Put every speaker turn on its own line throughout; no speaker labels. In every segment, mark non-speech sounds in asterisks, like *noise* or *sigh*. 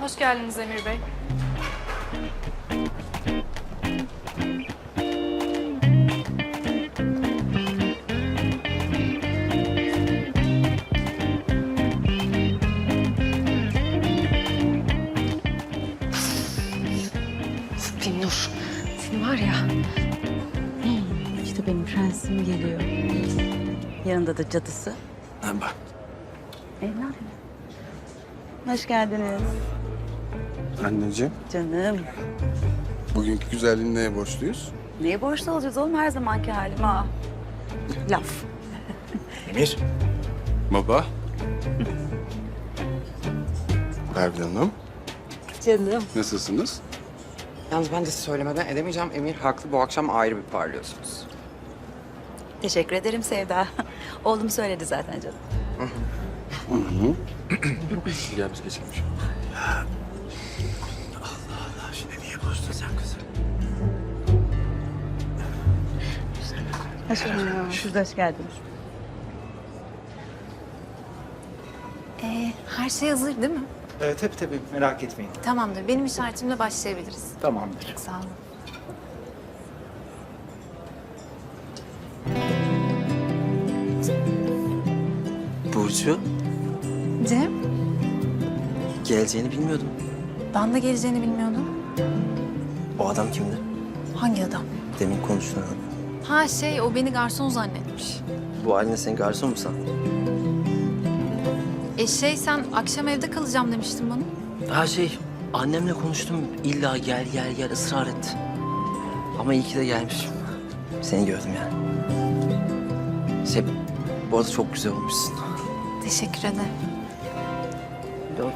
Hoş geldiniz Emir Bey.
Binnur, senin var ya.
İşte benim prensim geliyor. Yanında da cadısı.
Merhaba.
Evladım. Hoş geldiniz.
Anneciğim,
Canım.
bugünkü güzelliğin neye borçluyuz?
Neye borçlu olacağız oğlum her zamanki halim ha? Laf.
Emir. Baba. *laughs* Pervin Hanım,
Canım.
nasılsınız?
Yalnız ben de size söylemeden edemeyeceğim. Emir haklı. Bu akşam ayrı bir parlıyorsunuz.
Teşekkür ederim Sevda. *laughs* Oğlum söyledi zaten canım.
Gel biz geçelim.
Hoş geldiniz. Siz de hoş geldiniz.
Ee, her şey hazır değil mi?
Ee, tabii tabii merak etmeyin.
Tamamdır. Benim işaretimle başlayabiliriz.
Tamamdır.
Sağ olun.
Burcu,
Cem,
geleceğini bilmiyordum.
ben de geleceğini bilmiyordum.
O adam kimdi?
Hangi adam?
Demin konuştuğun adam.
Ha şey, o beni garson zannetmiş.
Bu haline sen garson mu sandın?
E şey, sen akşam evde kalacağım demiştin bana.
Ha şey, annemle konuştum. İlla gel gel gel ısrar etti. Ama iyi ki de gelmiş. Seni gördüm yani. Şey, bu arada çok güzel olmuşsun.
Teşekkür ederim.
Bak,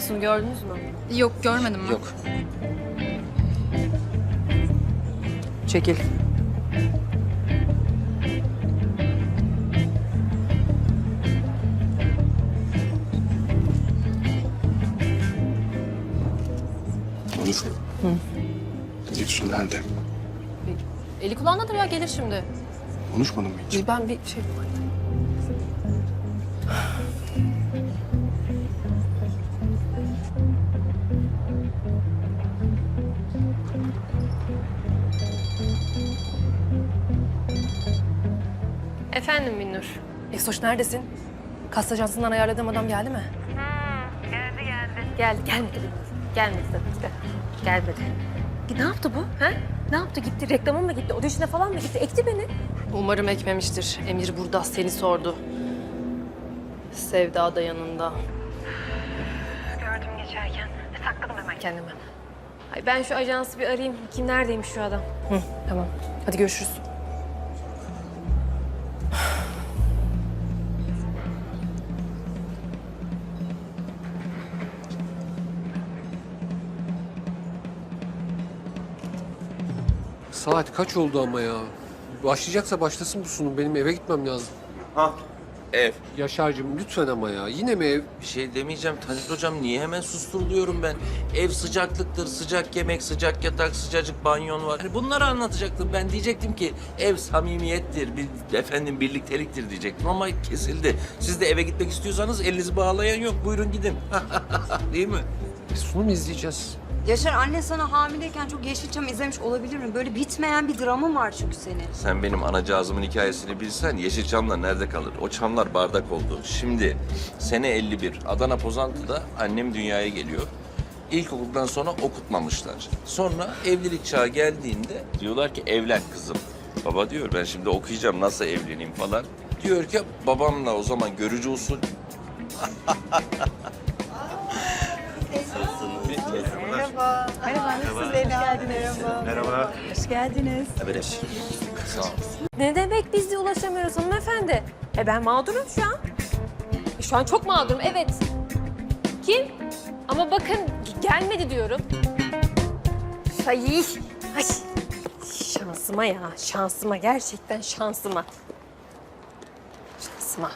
Efsun gördünüz mü?
Yok, görmedim ben.
Yok.
Çekil.
Onur. Hı. Efsun nerede?
Eli kulağındadır ya gelir şimdi.
Konuşmadın mı hiç?
Ben bir şey... Efendim Minnur. Efsoş neredesin? Kas ajansından ayarladığım adam geldi mi? geldi geldi. Geldi, gelmedi. Gelmedi tabii ki de. Gelmedi. Ne yaptı bu? Ha? Ne yaptı? Gitti reklama mı gitti? Audition'a falan mı gitti? Ekti beni. Umarım ekmemiştir. Emir burada seni sordu. Sevda da yanında. Gördüm geçerken. Sakladım hemen kendimi. Ay ben şu ajansı bir arayayım. Kim neredeymiş şu adam? Hı, tamam. Hadi görüşürüz.
Saat kaç oldu ama ya? Başlayacaksa başlasın bu sunum. Benim eve gitmem lazım.
Ha, ev.
Yaşar'cığım lütfen ama ya. Yine mi ev?
Bir şey demeyeceğim Taner Hocam. Niye hemen susturuluyorum ben? Ev sıcaklıktır, sıcak yemek, sıcak yatak, sıcacık banyon var. Hani bunları anlatacaktım. Ben diyecektim ki ev samimiyettir, bir, efendim birlikteliktir diyecektim ama kesildi. Siz de eve gitmek istiyorsanız elinizi bağlayan yok. Buyurun gidin. *laughs* Değil mi?
E, sunum izleyeceğiz.
Yaşar anne sana hamileyken çok Yeşilçam izlemiş olabilir mi? Böyle bitmeyen bir dramın var çünkü senin.
Sen benim anacığızımın hikayesini bilsen Yeşilçamlar nerede kalır? O çamlar bardak oldu. Şimdi sene 51 Adana Pozantı'da annem dünyaya geliyor. İlkokuldan sonra okutmamışlar. Sonra evlilik çağı geldiğinde diyorlar ki evlen kızım. Baba diyor ben şimdi okuyacağım nasıl evleneyim falan. Diyor ki babamla o zaman görücü usul. *laughs*
Merhaba. Merhaba. Hoş geldiniz.
Merhaba.
Hoş geldiniz.
Sağ ol.
Ne demek biz de ulaşamıyoruz hanımefendi? E ben mağdurum şu an. E şu an çok mağdurum evet. Kim? Ama bakın gelmedi diyorum. Ay, ay.
Şansıma ya, şansıma. Gerçekten şansıma. Şansıma.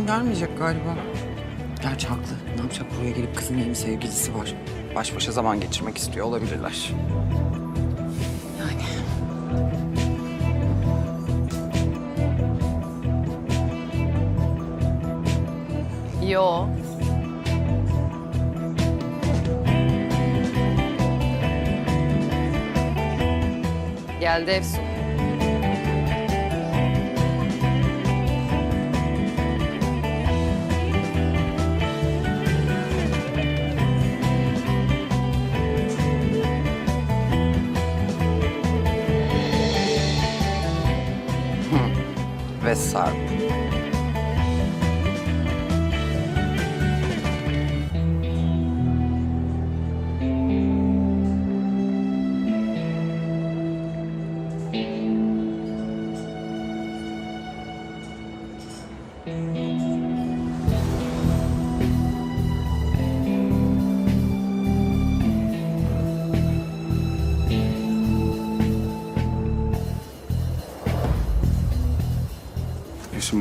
Efsun gelmeyecek galiba. Gerçi haklı. Ne yapacak buraya gelip kızın yeni sevgilisi var. Baş başa zaman geçirmek istiyor olabilirler. Yani
Yo. Geldi Efsun.
Ve Sarp.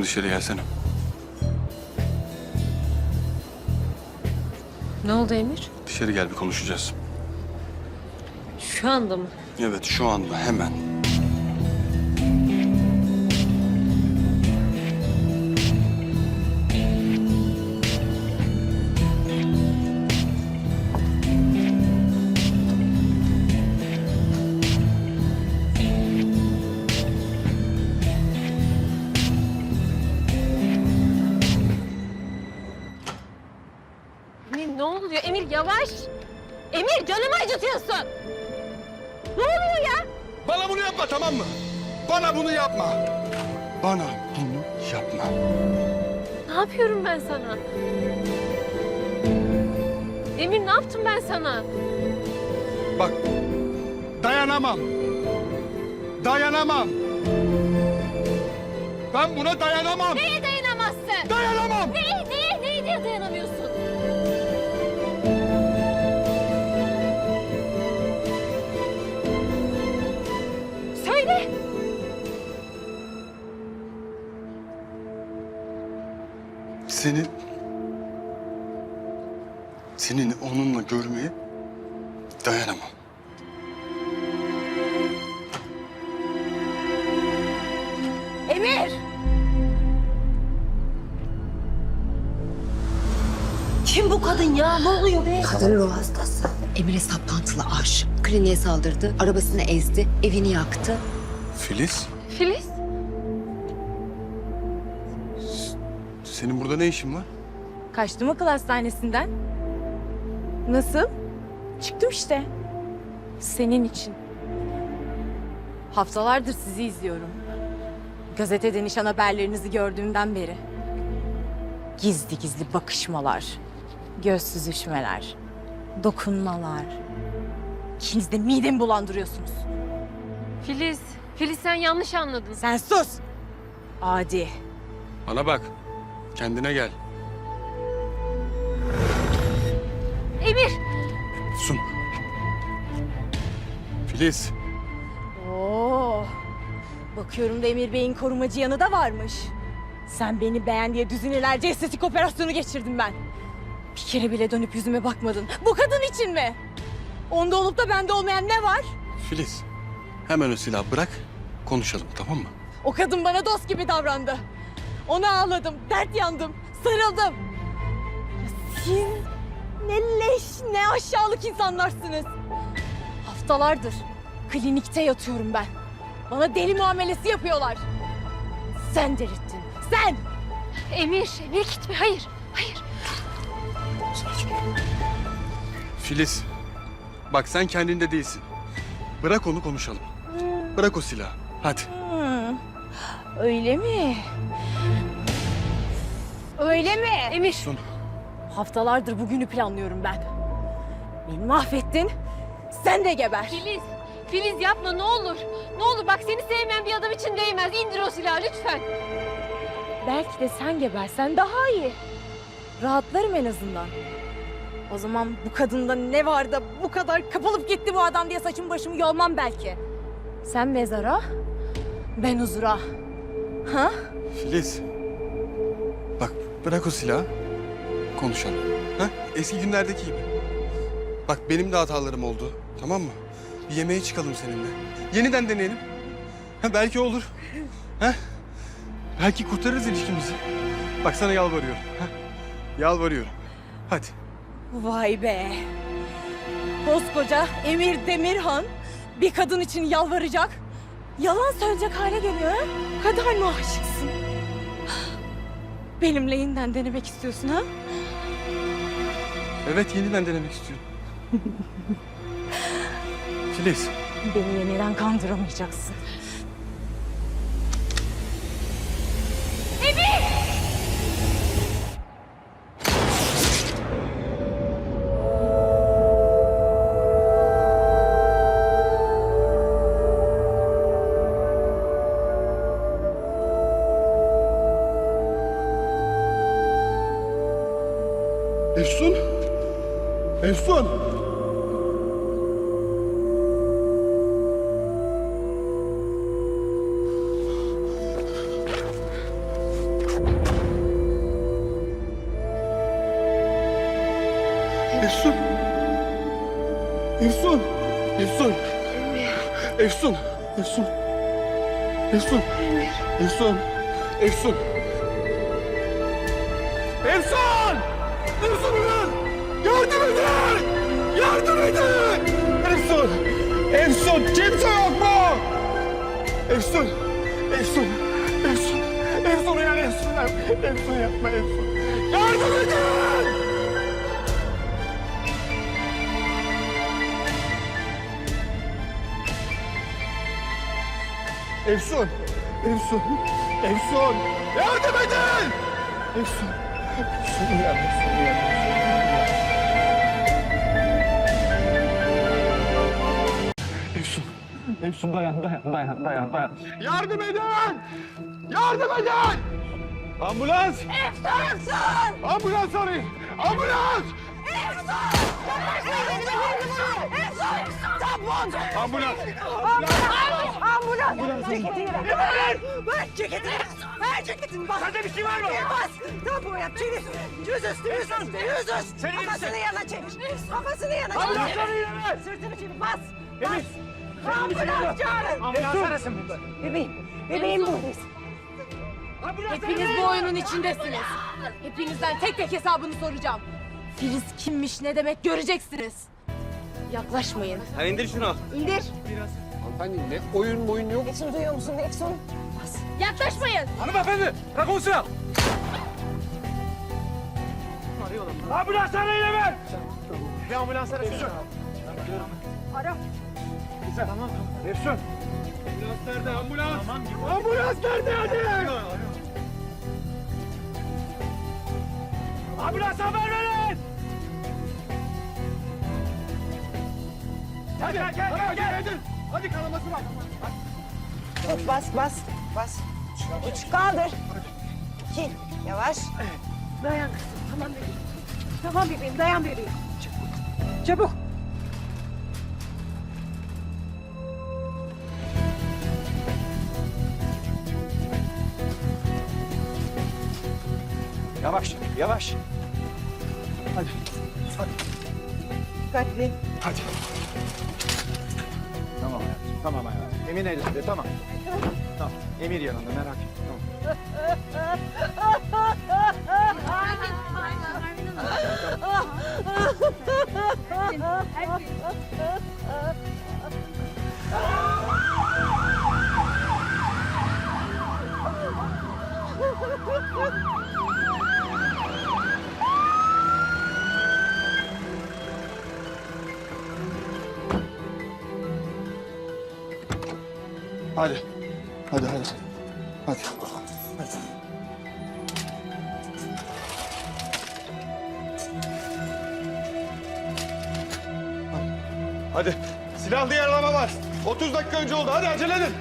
Dışarı gelsene.
Ne oldu Emir?
Dışarı gel bir konuşacağız.
Şu anda mı?
Evet şu anda hemen.
Acıtıyorsun. Ne oluyor ya?
Bana bunu yapma tamam mı? Bana bunu yapma. Bana bunu yapma.
Ne yapıyorum ben sana? Emir ne yaptım ben sana?
Bak dayanamam. Dayanamam. Ben buna dayanamam.
Neye dayanamazsın?
Dayanamam.
Neye, neye, neye diye dayanamıyorsun?
Seni... Senin onunla görmeye dayanamam.
Emir! Kim bu kadın ya? Ne oluyor be?
Kadın ruh hastası. Emir'e saplantılı aşık. Kliniğe saldırdı, arabasını ezdi, evini yaktı.
Filiz,
Filiz?
Senin burada ne işin var?
Kaçtım akıl hastanesinden. Nasıl? Çıktım işte. Senin için. Haftalardır sizi izliyorum. Gazetede nişan haberlerinizi gördüğümden beri. Gizli gizli bakışmalar, göz süzüşmeler, dokunmalar. İkiniz de midemi bulandırıyorsunuz.
Filiz, Filiz sen yanlış anladın.
Sen sus! Adi.
Bana bak. Kendine gel.
Emir!
Sun. Filiz.
Oo. Bakıyorum da Emir Bey'in korumacı yanı da varmış. Sen beni beğen diye düzinelerce estetik operasyonu geçirdim ben. Bir kere bile dönüp yüzüme bakmadın. Bu kadın için mi? Onda olup da bende olmayan ne var?
Filiz. Hemen o silahı bırak. Konuşalım tamam mı?
O kadın bana dost gibi davrandı. Ona ağladım, dert yandım, sarıldım. Ya Siz ne leş, ne aşağılık insanlarsınız. Haftalardır klinikte yatıyorum ben. Bana deli muamelesi yapıyorlar. Sen delirttin, sen!
Emir, Emir gitme. Hayır, hayır.
Filiz. Bak sen kendinde değilsin. Bırak onu konuşalım. Bırak o silahı. Hadi.
Öyle mi? Öyle mi? Emir.
Son.
Haftalardır bugünü planlıyorum ben. Beni mahvettin. Sen de geber.
Filiz, Filiz yapma ne olur. Ne olur bak seni sevmeyen bir adam için değmez. İndir o silahı lütfen.
Belki de sen gebersen daha iyi. Rahatlarım en azından. O zaman bu kadında ne var da bu kadar kapılıp gitti bu adam diye saçımı başımı yolmam belki. Sen mezara, ben huzura. Ha?
Filiz. Bırak o silahı. Konuşalım. Ha? Eski günlerdeki gibi. Bak benim de hatalarım oldu. Tamam mı? Bir yemeğe çıkalım seninle. Yeniden deneyelim. Ha, belki olur. Ha? Belki kurtarırız ilişkimizi. Bak sana yalvarıyorum. Ha? Yalvarıyorum. Hadi.
Vay be. Koskoca Emir Demirhan bir kadın için yalvaracak. Yalan söyleyecek hale geliyor ha? Kadar mı aşıksın? Benimle yeniden denemek istiyorsun ha?
Evet yeniden denemek istiyorum. *laughs* Filiz.
Beni yeniden kandıramayacaksın.
Efsun. Efsun. Efsun. Efsun. Efsun. Efsun. Efsun. Efsun. Efsun. Efsun. Efsun! Efsun! Kimse yok mu? Efsun! Efsun! Efsun! Efsun uyan Efsun! Efsun yapma Efsun! Yardım edin! Efsun! Efsun! Efsun! Yardım edin! Efsun! Efsun uyan Efsun uyan Efsun dayan dayan dayan dayan dayan. Yardım edin! Yardım edin! Ambulans! Efsun! Ambulans arayın! Ambulans! Ambulans!
Ambulans! Ceketini ver! Ver ceketini! Ver ceketini! Bas!
Sende bir şey var mı?
Bas! Tabu yap! Çevir! Yüz üstü! Yüz üstü! Yüz üstü!
İyi
Kafasını yana çevir! Kafasını yana çevir!
Ambulansları ver!
Sırtını çevir! Bas! Bas! Ambulans çağırın!
Ambulans arasın burada.
Bebeğim! Bebeğim buradayız! Hepiniz bu oyunun içindesiniz. Hepinizden tek tek hesabını soracağım. Filiz kimmiş ne demek göreceksiniz. Yaklaşmayın.
Ha indir şunu.
İndir.
Hanımefendi ne oyun oyun yok.
Efsun duyuyor musun? Efsun. Bas. Yaklaşmayın.
Hanımefendi bırak o silahı. Ambulans arayın hemen. Bir ambulans arasın.
Ara.
Tamam. Efsun. Ambulans nerede? Ambulans. Ambulans nerede hadi? Ambulans haber verin. Hadi gel gel gel. gel. Hadi kanaması var.
Tut bas bas bas. Uç kaldır. İki. Yavaş.
Dayan kızım. Tamam bebeğim. Tamam bebeğim. Dayan bebeğim. Çabuk. Çabuk.
Yavaş, yavaş. Hadi, hadi.
Dikkatli.
Hadi. Tamam hayatım, tamam hayatım. Emin elinde, tamam. Tamam, Emir yanında merak etme, tamam. Merve, Merve, Merve, Merve.
Hadi. Hadi hadi. Hadi. Hadi. Silahlı yaralama var. 30 dakika önce oldu. Hadi acele edin.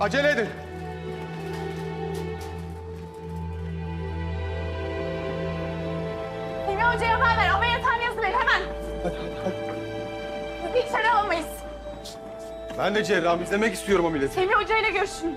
Acele edin.
Hilmi Hoca'ya haber ver. Ameliyathane yazıver hemen.
Hadi hadi hadi. Ben de cerrahım. izlemek istiyorum o milleti.
Hilmi Hoca ile görüşün.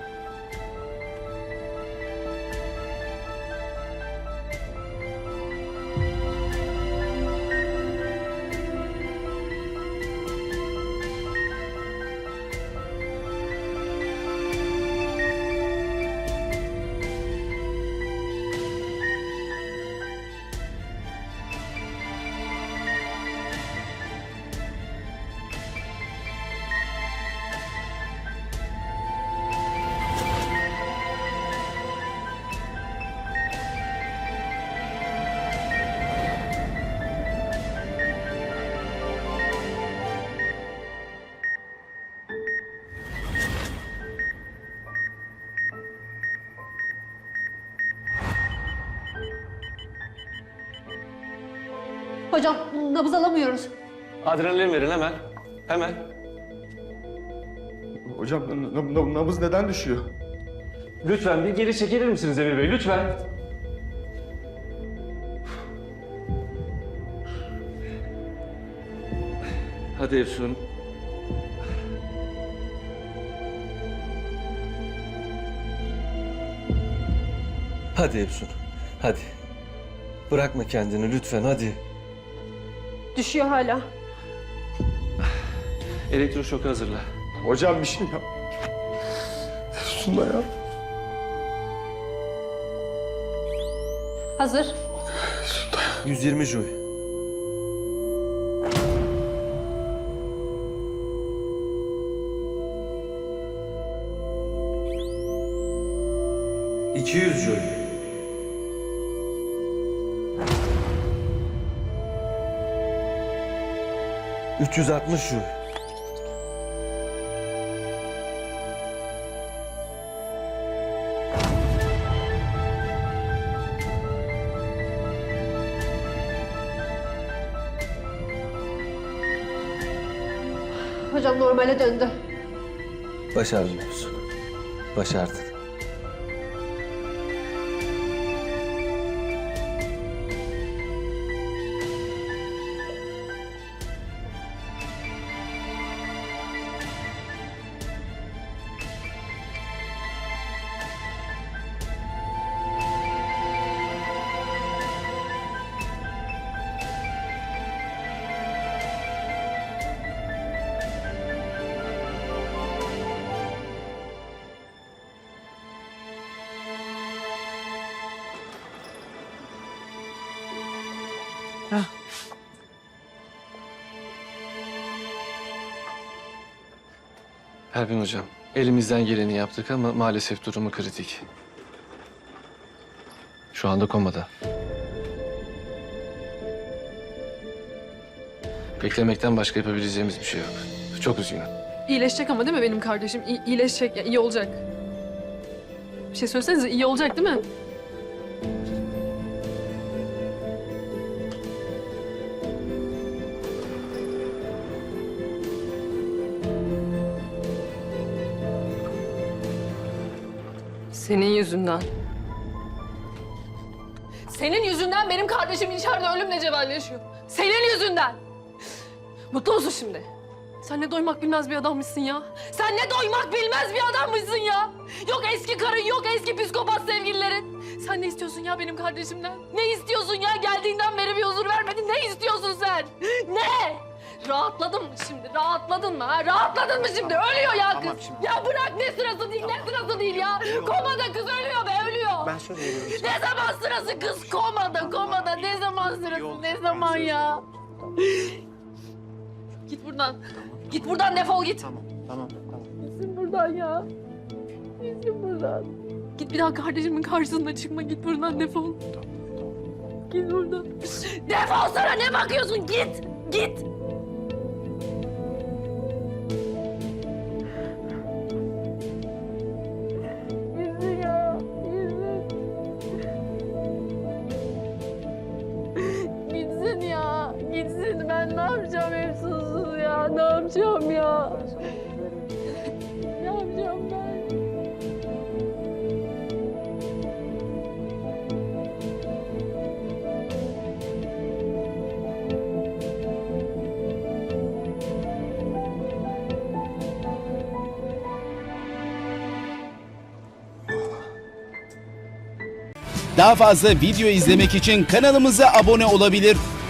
Hocam nabız alamıyoruz.
Adrenalin verin hemen. Hemen.
Hocam nabız neden düşüyor?
Lütfen bir geri çekilir misiniz Emir Bey? Lütfen. Hadi Efsun. Hadi Efsun. Hadi. Bırakma kendini lütfen hadi.
Düşüyor hala.
Elektroşoku hazırla.
Hocam bir şey yap. Sunda ya.
Hazır.
120 joy. İki yüz joy. Üç yüz altmış joy.
Hocam normale döndü.
Başardın Efsun. Pervin Hocam, elimizden geleni yaptık ama maalesef durumu kritik. Şu anda komada. Beklemekten başka yapabileceğimiz bir şey yok. Çok üzgünüm.
İyileşecek ama değil mi benim kardeşim? İyi, iyileşecek, iyi olacak. Bir şey söylesenize iyi olacak değil mi? Senin yüzünden. Senin yüzünden benim kardeşim içeride ölümle cebelleşiyor. Senin yüzünden. Mutlu musun şimdi? Sen ne doymak bilmez bir adammışsın ya. Sen ne doymak bilmez bir adammışsın ya. Yok eski karın, yok eski psikopat sevgililerin. Sen ne istiyorsun ya benim kardeşimden? Ne istiyorsun ya? Geldiğinden beri bir huzur vermedin. Ne istiyorsun sen? Ne? Rahatladın mı şimdi? Rahatladın mı? Ha? Rahatladın mı şimdi? Ölüyor ya kız.
Tamam şimdi.
Ya bırak ne sırası değil, ne sırası değil ya. Komada kız ölüyor be, ölüyor.
Ben söz veriyorum.
Ne zaman sırası kız komada komada ne zaman sırası ne zaman ya? Git buradan. Git buradan defol git.
Tamam, tamam, tamam.
Gitsin buradan ya. Gitsin buradan. Git bir daha kardeşimin karşısına çıkma git buradan defol. Git buradan. Defol sana ne bakıyorsun git. Git. Ne yapacağım ya? Ne yapacağım ben?
Daha fazla video izlemek için kanalımıza abone olabilir.